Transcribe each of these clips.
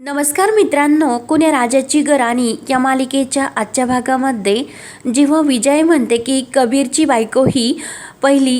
नमस्कार मित्रांनो कुण्या राजाची गराणी या मालिकेच्या आजच्या भागामध्ये जेव्हा विजय म्हणते की कबीरची बायको ही पहिली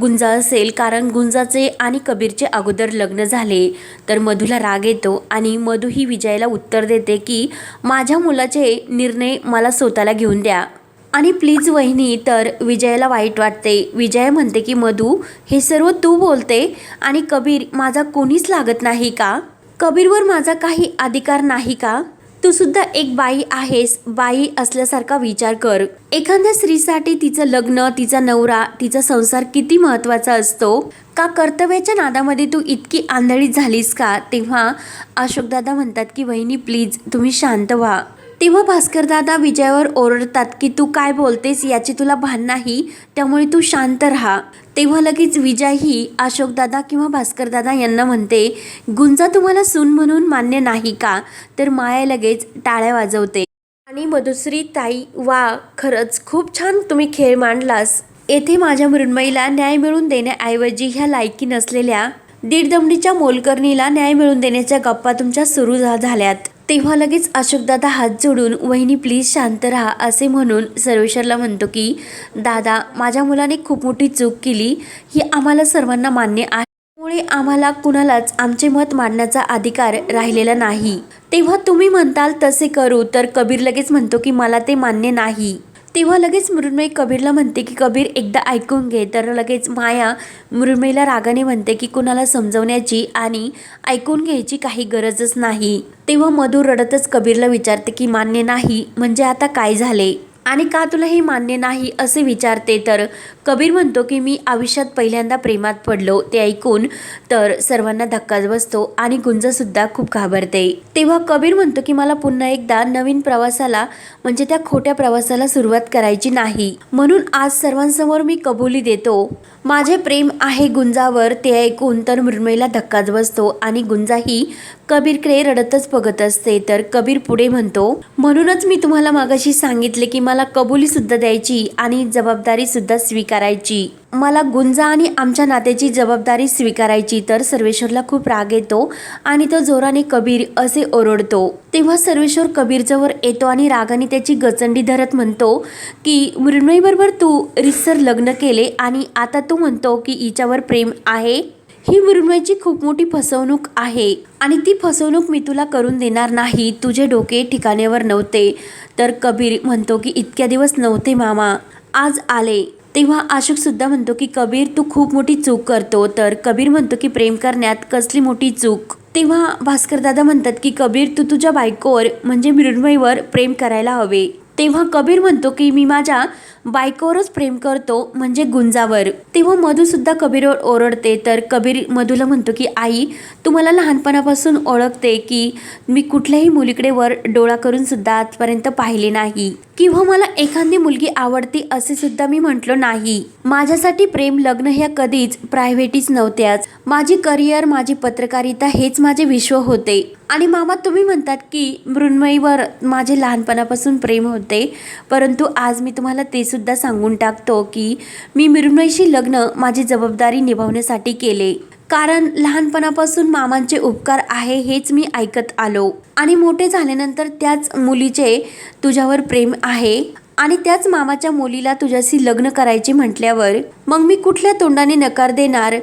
गुंजा असेल कारण गुंजाचे आणि कबीरचे अगोदर लग्न झाले तर मधूला राग येतो आणि मधू ही विजयला उत्तर देते की माझ्या मुलाचे निर्णय मला स्वतःला घेऊन द्या. आणि प्लीज वहिनी तर विजयाला वाईट वाटते. विजय म्हणते की मधू हे सर्व तू बोलते आणि कबीर माझा कोणीच लागत नाही का? कबीरवर माझा काही अधिकार नाही का? तू सुद्धा एक बाई आहेस बाई असल्यासारखा विचार कर. एखाद्या स्त्रीसाठी तिचं लग्न तिचा नवरा तिचा संसार किती महत्त्वाचा असतो? का कर्तव्याच्या नादामध्ये तू इतकी आंधळी झालीस का? तेव्हा अशोकदादा म्हणतात की वहिनी प्लीज तुम्ही शांत व्हा. तेव्हा भास्करदादा विजयावर ओरडतात की तू काय बोलतेस? याची तुला भान नाही? त्यामुळे तू शांत राहा. तेव्हा लगेच विजय ही अशोकदादा किंवा भास्करदादा यांना म्हणते गुंजा तुम्हाला सून म्हणून मान्य नाही का? तर माया लगेच टाळ्या वाजवते. आणि मधुश्री ताई वा खरंच खूप छान तुम्ही खेळ मांडलास. येथे माझ्या मृण्मयीला न्याय मिळवून देण्याऐवजी ह्या लायकी नसलेल्या दीडदमडीच्या मोलकर्णीला न्याय मिळवून देण्याच्या गप्पा तुमच्या सुरू झा- झाल्यात. तेव्हा लगेच अशोकदादा हात जोडून वहिनी प्लीज शांत राहा असे म्हणून सर्वेश्वरला म्हणतो की दादा माझ्या मुलाने खूप मोठी चूक केली. ही आम्हाला सर्वांना मान्य आहे. त्यामुळे आम्हाला कुणालाच आमचे मत मांडण्याचा अधिकार राहिलेला नाही. तेव्हा तुम्ही म्हणताल तसे करू तर कबीर लगेच म्हणतो की मला ते मान्य नाही. तेव्हा लगेच मृण्मयी कबीरला म्हणते की कबीर एकदा ऐकून घे. तर लगेच माया मृण्मयीला रागाने म्हणते की कुणाला समजवण्याची आणि ऐकून घ्यायची काही गरजच नाही. तेव्हा मधुर रडतच कबीरला विचारते की मान्य नाही म्हणजे आता काय झाले? आणि का तुला हे मान्य नाही असे विचारते? तर कबीर म्हणतो की मी आयुष्यात पहिल्यांदा प्रेमात पडलो ते ऐकून तर सर्वांना धक्काच बसतो आणि गुंजसुद्धा खूप घाबरते. तेव्हा कबीर म्हणतो की मला पुन्हा एकदा नवीन प्रवासाला म्हणजे त्या खोट्या प्रवासाला सुरुवात करायची नाही. म्हणून आज सर्वांसमोर मी कबुली देतो. माझे प्रेम आहे गुंजावर ते ऐकून तर मृमेला धक्काच बसतो आणि गुंजाही कबीरकडे रडतच बघत असते. तर कबीर पुढे म्हणतो म्हणूनच मी तुम्हाला मागाशी सांगितले की मला कबुली सुद्धा द्यायची आणि जबाबदारी सुद्धा स्वीकारायची. मला गुंजा आणि आमच्या नात्याची जबाबदारी स्वीकारायची तर सर्वेश्वरला खूप राग येतो आणि तो जोराने कबीर असे ओरडतो. तेव्हा सर्वेश्वर कबीरजवळ येतो आणि रागाने त्याची गचंडी धरत म्हणतो की मृण्मयीबरोबर तू रिसर लग्न केले आणि आता तू म्हणतो की हिच्यावर प्रेम आहे? ही मृण्मयची खूप मोठी फसवणूक आहे. आणि ती फसवणूक मी तुला करून देणार नाही. तुझे डोके ठिकाणेवर नव्हते. तर कबीर म्हणतो की इतक्या दिवस नव्हते मामा. आज आले. तेव्हा अशोक सुद्धा म्हणतो की कबीर तू खूप मोठी चूक करतो. तर कबीर म्हणतो की प्रेम करण्यात कसली मोठी चूक. तेव्हा भास्कर दादा म्हणतात की कबीर तू तुझ्या बायकोवर म्हणजे मृण्मयीवर प्रेम करायला हवे. तेव्हा कबीर म्हणतो की मी माझ्या बायकोवरच प्रेम करतो म्हणजे गुंजावर. तेव्हा मधूसुद्धा कबीरवर ओरडते. तर कबीर मधूला म्हणतो की आई तू मला लहानपणापासून ओळखते की मी कुठल्याही मुलीकडे वर डोळा करून सुद्धा आजपर्यंत पाहिले नाही. किंवा मला एखादी मुलगी आवडती असे सुद्धा मी म्हटलो नाही. माझ्यासाठी प्रेम लग्न ह्या कधीच प्रायव्हेटीच नव्हत्याच. माझी करिअर माझी पत्रकारिता हेच माझे विश्व होते. आणि मामा तुम्ही म्हणतात की मृण्मयीवर माझे लहानपणापासून प्रेम होते परंतु आज मी तुम्हाला ते सुद्धा सांगून टाकतो की मी मृण्मयीशी लग्न माझी जबाबदारी निभावण्यासाठी केले. कारण लहानपणापासून मामांचे उपकार आहे हेच मी ऐकत आलो. आणि मोठे झाल्यानंतर त्याच मुलीचे तुझ्यावर प्रेम आहे आणि त्याच मामाच्या मुलीला तुझ्याशी लग्न करायचे म्हटल्यावर मग मी कुठल्या तोंडाने नकार देणार?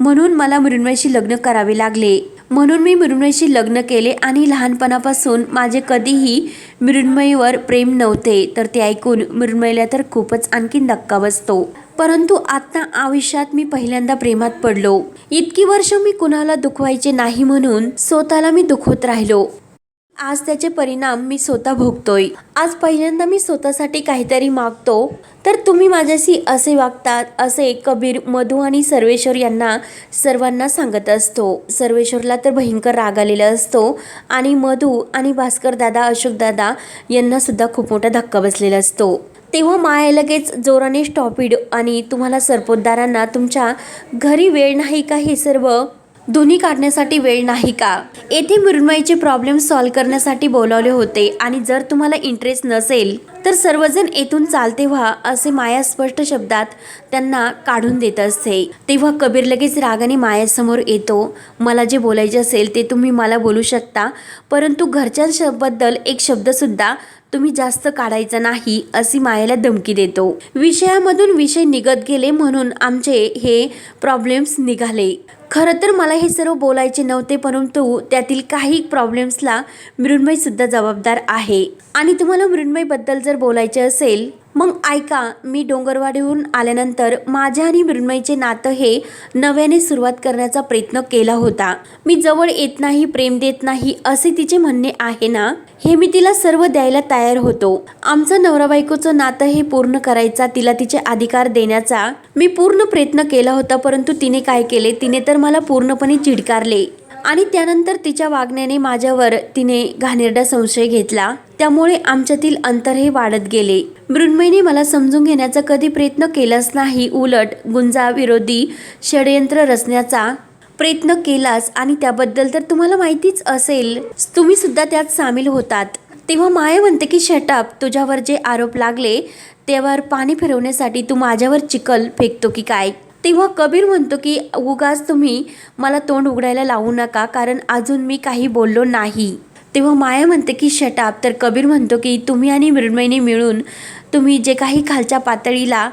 म्हणून मला मृण्मयीशी लग्न करावे लागले. म्हणून मी मृण्मयीशी लग्न केले आणि लहानपणापासून माझे कधीही मृण्मयीवर प्रेम नव्हते. तर ते ऐकून मृण्मयीला तर खूपच आणखीन धक्का बसतो. परंतु आता आयुष्यात मी पहिल्यांदा प्रेमात पडलो. इतकी वर्ष मी कुणाला दुखवायचे नाही म्हणून स्वतःला मी दुखवत राहिलो. आज त्याचे परिणाम मी स्वतः भोगतोय. आज पहिल्यांदा मी स्वतःसाठी काहीतरी मागतो. तर तुम्ही माझ्याशी असे वागतात असे कबीर मधू आणि सर्वेश्वर यांना सर्वांना सांगत असतो. सर्वेश्वरला तर भयंकर राग आलेला असतो आणि मधू आणि भास्कर दादा अशोक दादा यांना सुद्धा खूप मोठा धक्का बसलेला असतो. तेव्हा माया लगेच जोराने स्टॉपिड आणि तुम्हाला सरपोतदारांना तुमच्या घरी वेळ नाही का हे सर्व दोन्ही काढण्यासाठी वेळ नाही का? येथे मृण्मयीचे प्रॉब्लेम सॉल्व्ह करण्यासाठी बोलावले होते आणि जर तुम्हाला इंटरेस्ट नसेल तर सर्वजण येथून चालते व्हा असे माया स्पष्ट शब्दात त्यांना काढून देत असते. तेव्हा कबीर लगेच रागाने मायासमोर येतो. मला जे बोलायचे असेल ते तुम्ही मला बोलू शकता परंतु घरच्यांबद्दल एक शब्दसुद्धा तुम्ही जास्त काढायचा नाही अशी मायाला धमकी देतो. विषयामधून विषय निघत गेले म्हणून आमचे हे प्रॉब्लेम्स निघाले. खरं तर मला हे सर्व बोलायचे नव्हते परंतु त्यातील काही प्रॉब्लेम्सला मृण्मयसुद्धा जबाबदार आहे. आणि तुम्हाला मृण्मयबद्दल जर बोलायचे असेल मग ऐका मी डोंगरवाडीहून आल्यानंतर माझ्या आणि मृण्मयीचे नातं हे नव्याने सुरुवात करण्याचा प्रयत्न केला होता. मी जवळ येत नाही प्रेम देत नाही असे तिचे म्हणणे आहे ना? हे मी तिला सर्व द्यायला तयार होतो. आमचं नवरा बायकोचं नातं हे पूर्ण करायचा तिला तिचे अधिकार देण्याचा मी पूर्ण प्रयत्न केला होता परंतु तिने काय केले? तिने तर मला पूर्णपणे चिडकारले. आणि त्यानंतर तिच्या वागण्याने माझ्यावर तिने घाणेरडा संशय घेतला. त्यामुळे आमच्यातील अंतर हे वाढत गेले. मृण्मयीने मला समजून घेण्याचा कधी प्रयत्न केलाच नाही. उलट गुंजाविरोधी षडयंत्र रचण्याचा प्रयत्न केलास आणि त्याबद्दल तर तुम्हाला माहितीच असेल. तुम्ही सुद्धा त्यात सामील होतात. तेव्हा माया म्हणते की शटअप तुझ्यावर जे आरोप लागले त्यावर पाणी फिरवण्यासाठी तू माझ्यावर चिखल फेकतो की काय? तेव्हा कबीर म्हणतो की उगाच तुम्ही मला तोंड उघडायला लावू नका कारण अजून मी काही बोललो नाही. तेव्हा माया म्हणते की शटाप. तर कबीर म्हणतो की तुम्ही आणि मृण्मयने मिळून तुम्ही जे काही खालच्या पातळीला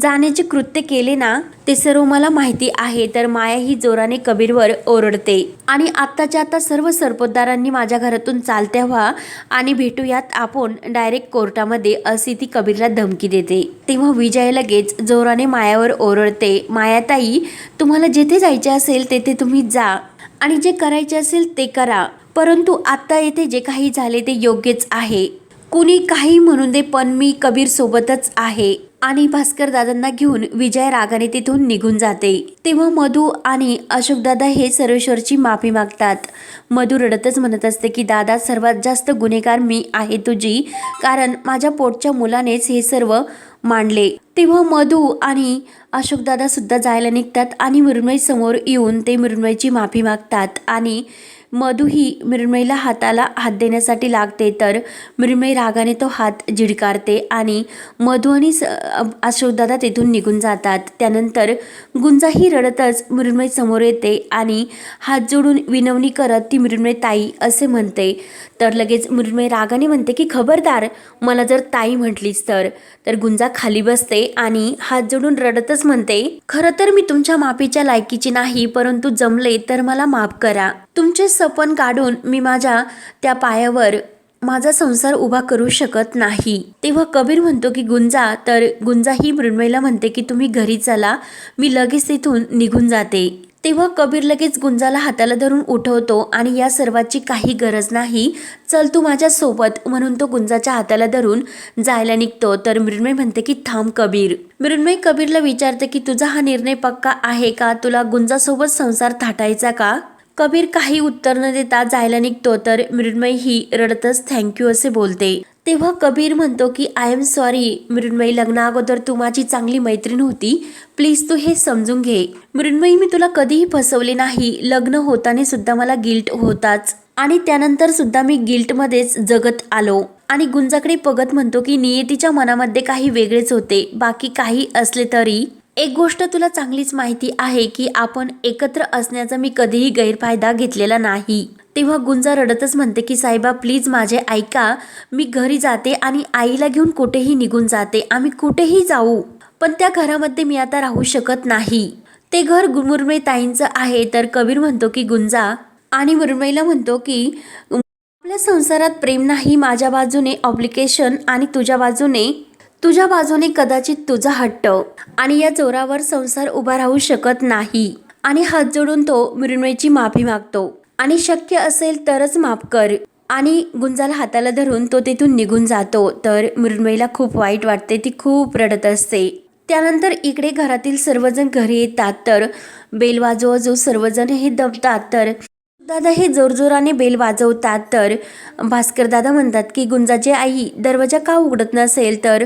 जाण्याचे कृत्य केले ना ते सर्व मला माहिती आहे. तर माया ही जोराने कबीरवर ओरडते. आणि आत्ताच्या आता सर्व सरपोतदारांनी माझ्या घरातून चालत्या व्हा आणि भेटूयात आपण डायरेक्ट कोर्टामध्ये अशी ती कबीरला धमकी देते. तेव्हा विजय लगेच जोराने मायावर ओरडते मायाताई तुम्हाला जिथे जायचे असेल तेथे तुम्ही जा आणि जे करायचे असेल ते करा. परंतु आत्ता येथे जे काही झाले ते योग्यच आहे. कुणी काही म्हणून दे पण मी कबीर सोबतच आहे. आणि भास्कर दादांना घेऊन विजय रागाने तिथून निघून जाते. तेव्हा मधू आणि अशोकदादा हे सर्वेश्वरची माफी मागतात. मधू रडतच म्हणत असते की दादा सर्वात जास्त गुन्हेगार मी आहे तुझी. कारण माझ्या पोटच्या मुलानेच हे सर्व मांडले. तेव्हा मधू आणि अशोकदादा सुद्धा जायला निघतात आणि मृण्मयी समोर येऊन ते मृण्मयीची माफी मागतात. आणि मधू ही मृण्मयीला हाताला हात देण्यासाठी लागते तर मृण्मयी रागाने तो हात झिडकारते आणि मधू आणि स अशोकदादा तिथून निघून जातात. त्यानंतर गुंजाही रडतच मृण्मयी समोर येते आणि हात जोडून विनवणी करत ती मृण्मयी ताई असे म्हणते तर लगेच मृण्मय रागाने म्हणते की खबरदार मला जर ताई म्हटलीस तर. तर गुंजा खाली बसते आणि हात जोडून रडतच म्हणते खरं तर मी तुमच्या माफीच्या लायकीची नाही परंतु जमले तर मला माफ करा. तुमचे सपन काढून मी माझ्या त्या पायावर माझा संसार उभा करू शकत नाही. तेव्हा कबीर म्हणतो की गुंजा तर गुंजा ही मृण्मयला म्हणते की तुम्ही घरी चला. मी लगेच तिथून निघून जाते. तेव्हा कबीर लगेच गुंजाला हाताला धरून उठवतो आणि या सर्वाची काही गरज नाही. चल तू माझ्यासोबत म्हणून तो गुंजाच्या हाताला धरून जायला निघतो. तर मृण्मय म्हणते की थांब कबीर. मृण्मय कबीरला विचारते की तुझा हा निर्णय पक्का आहे का? तुला गुंजासोबत संसार थाटायचा का? कबीर काही उत्तर न देता जायला निघतो. तर मृण्मय ही रडतच थँक्यू असे बोलते. तेव्हा कबीर म्हणतो की आय एम सॉरी मृण्मयी लग्नाअगोदर तू माझी चांगली मैत्रीण होती. प्लीज तू हे समजून घे. मृण्मयी मी तुला कधीही फसवले नाही. लग्न होताना सुद्धा मला गिल्ट होताच. आणि त्यानंतर सुद्धा मी गिल्टमध्येच जगत आलो. आणि गुंजाकडे पगत म्हणतो की नियतीच्या मनामध्ये काही वेगळेच होते. बाकी काही असले तरी. एक गोष्ट तुला चांगलीच माहिती आहे की आपण एकत्र असण्याचा मी कधीही गैरफायदा घेतलेला नाही. तेव्हा गुंजा रडतच म्हणते की साहेबा प्लीज माझे ऐका. मी घरी जाते आणि आईला घेऊन कुठेही निघून जाते. आम्ही कुठेही जाऊ. पण त्या घरामध्ये मी आता राहू शकत नाही. ते घर मुरमे ताईंचं आहे. तर कबीर म्हणतो की गुंजा. आणि मुरमईला म्हणतो की आपल्या संसारात प्रेम नाही. माझ्या बाजूने ऑब्लिकेशन आणि तुझ्या बाजूने तुझ्या बाजूने कदाचित तुझा हट्ट. आणि या जोरावर संसार उभा राहू शकत नाही. आणि हात जोडून तो मृण्मयीची माफी मागतो. आणि शक्य असेल तरच माफ कर. आणि गुंजाला हाताला धरून तो तिथून निघून जातो. तर मृण्मयीला खूप वाईट वाटते. ती खूप रडत असते. त्यानंतर इकडे घरातील सर्वजण घरी येतात. तर बेल वाजो सर्वजण हे दबतात. तर दादा हे जोरजोराने बेल वाजवतात. तर भास्कर दादा म्हणतात की गुंजाची आई दरवाजा का उघडत नसेल? तर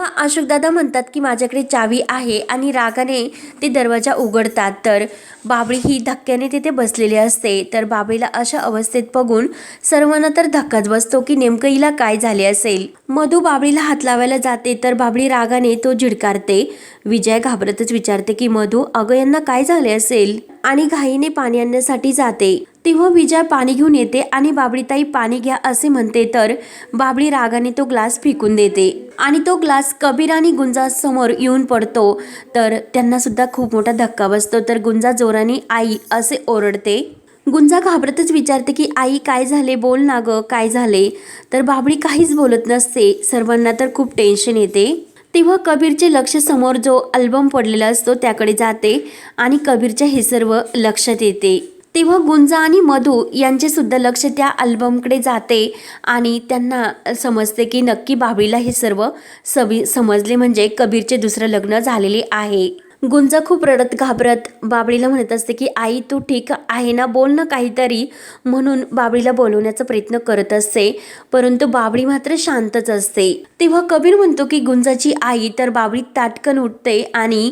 तेव्हा अशोकदादा म्हणतात की माझ्याकडे चावी आहे आणि रागाने ते दरवाजा उघडतात. तर बाबळी ही धक्क्याने तिथे बसलेली असते. तर बाबळीला अशा अवस्थेत बघून सर्वांना तर धक्काच बसतो की नेमकं हिला काय झाले असेल. मधू बाबळीला हात लावायला जाते तर बाबळी रागाने तो झिडकारते. विजय घाबरतच विचारते की मधू अगं यांना काय झाले असेल? आणि घाईने पाणी आणण्यासाठी जाते. तेव्हा विजय पाणी घेऊन येते आणि बाबळीताई पाणी घ्या असे म्हणते तर बाबळी रागाने तो ग्लास फेकून देते. आणि तो ग्लास कबीर आणि गुंजा समोर येऊन पडतो. तर त्यांना सुद्धा खूप मोठा धक्का बसतो. तर गुंजा जोराने आई असे ओरडते. गुंजा घाबरतच विचारते की आई काय झाले? बोल ना ग काय झाले? तर बाबळी काहीच बोलत नसते. सर्वांना तर खूप टेन्शन येते. तेव्हा कबीरचे लक्ष समोर जो अल्बम पडलेला असतो त्याकडे जाते आणि कबीरच्या हे सर्व लक्षात येते. तेव्हा गुंजा आणि मधू यांचे सुद्धा लक्ष त्या अल्बमकडे जाते आणि त्यांना समजते की नक्की बाबळीला हे सर्व सवी समजले म्हणजे कबीरचे दुसरं लग्न झालेले आहे. गुंजा खूप रडत घाबरत बाबळीला म्हणत असते की आई तू ठीक आहे ना? बोल ना काहीतरी. म्हणून बाबळीला बोलवण्याचा प्रयत्न करत असते. परंतु बाबळी मात्र शांतच असते. तेव्हा कबीर म्हणतो की गुंजाची आई. तर बाबळी ताटकन उठते आणि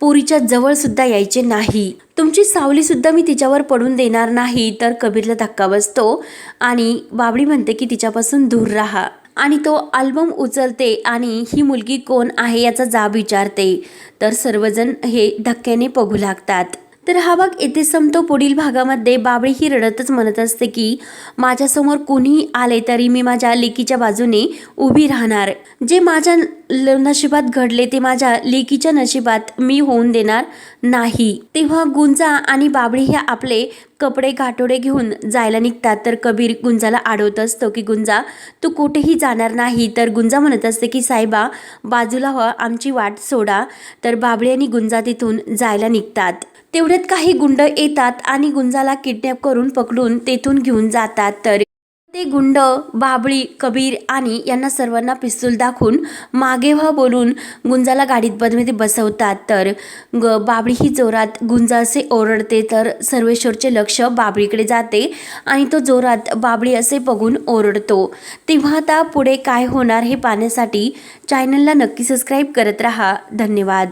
पोरीच्या जवळ सुद्धा यायचे नाही. तुमची सावली सुद्धा मी तिच्यावर पडून देणार नाही. तर कबीरला धक्का बसतो आणि बाबळी म्हणते की तिच्यापासून दूर राहा. आणि तो अल्बम उचलते आणि ही मुलगी कोण आहे याचा जाब विचारते. तर सर्वजण हे धक्क्याने बघू लागतात. तर हा भाग येथे संपतो. पुढील भागामध्ये बाबळी ही रडतच म्हणत असते की माझ्यासमोर कोणीही आले तरी मी माझ्या लेकीच्या बाजूने उभी राहणार. जे माझ्या नशिबात घडले ते माझ्या लेकीच्या नशिबात मी होऊन देणार नाही. तेव्हा गुंजा आणि बाबळी हे आपले कपडे गाठोडे घेऊन जायला निघतात. तर कबीर गुंजाला अडवत असतो की गुंजा तू कुठेही जाणार नाही. तर गुंजा म्हणत असते की साहेबा बाजूला व्हा आमची वाट सोडा. तर बाबळी आणि गुंजा तिथून जायला निघतात. तेवढ्यात काही गुंड येतात आणि गुंजाला किडनॅप करून पकडून तेथून घेऊन जातात. तर ते गुंड बाबळी कबीर आणि यांना सर्वांना पिस्तूल दाखवून मागे व्हा बोलून गुंजाला गाडीत बदमध्ये बसवतात. तर ग बाबळी ही जोरात गुंजा असे ओरडते तर सर्वेश्वरचे लक्ष बाबळीकडे जाते आणि तो जोरात बाबळी असे बघून ओरडतो. तेव्हा आता पुढे काय होणार हे पाहण्यासाठी चॅनलला नक्की सबस्क्राईब करत राहा. धन्यवाद.